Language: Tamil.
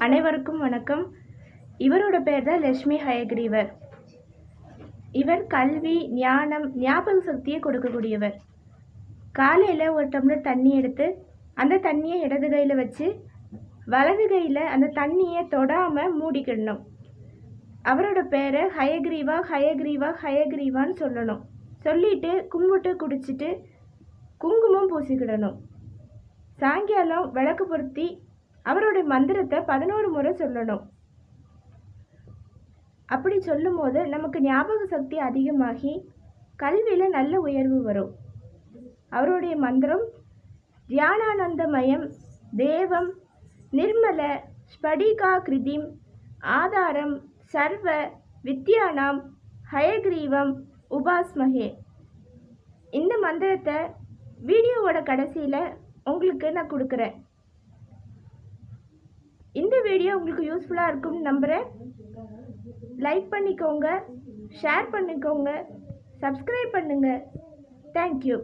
அனைவருக்கும் வணக்கம். இவரோட பேர் தான் லட்சுமி ஹயக்ரீவர். இவர் கல்வி ஞானம் ஞாபக சக்தியை கொடுக்கக்கூடியவர். காலையில் ஒரு டம்ளர் தண்ணி எடுத்து அந்த தண்ணியை இடது கையில் வச்சு வலது கையில் அந்த தண்ணியை தொடாமல் மூடிக்கிடணும். அவரோட பேரை ஹயக்ரீவா ஹயக்ரீவா ஹயக்ரீவான்னு சொல்லணும். சொல்லிட்டு கும்பிட்டு குடிச்சிட்டு குங்குமம் பூசிக்கிடணும். சாயங்காலம் விளக்கு பொருத்தி அவருடைய மந்திரத்தை பதினோரு முறை சொல்லணும். அப்படி சொல்லும்போது நமக்கு ஞாபக சக்தி அதிகமாகி கல்வியில் நல்ல உயர்வு வரும். அவருடைய மந்திரம் தியானானந்தமயம் தேவம் நிர்மல ஸ்படிகா கிருதிம் ஆதாரம் சர்வ வித்யானாம் ஹயக்ரீவம் உபாஸ்மகே. இந்த மந்திரத்தை வீடியோவோட கடைசியில் உங்களுக்கு நான் கொடுக்குறேன். இந்த வீடியோ உங்களுக்கு யூஸ்ஃபுல்லாக இருக்கும்னு நம்புகிறேன் லைக் பண்ணிக்கோங்க ஷேர் பண்ணிக்கோங்க சப்ஸ்கிரைப் பண்ணுங்கள் தேங்க்யூ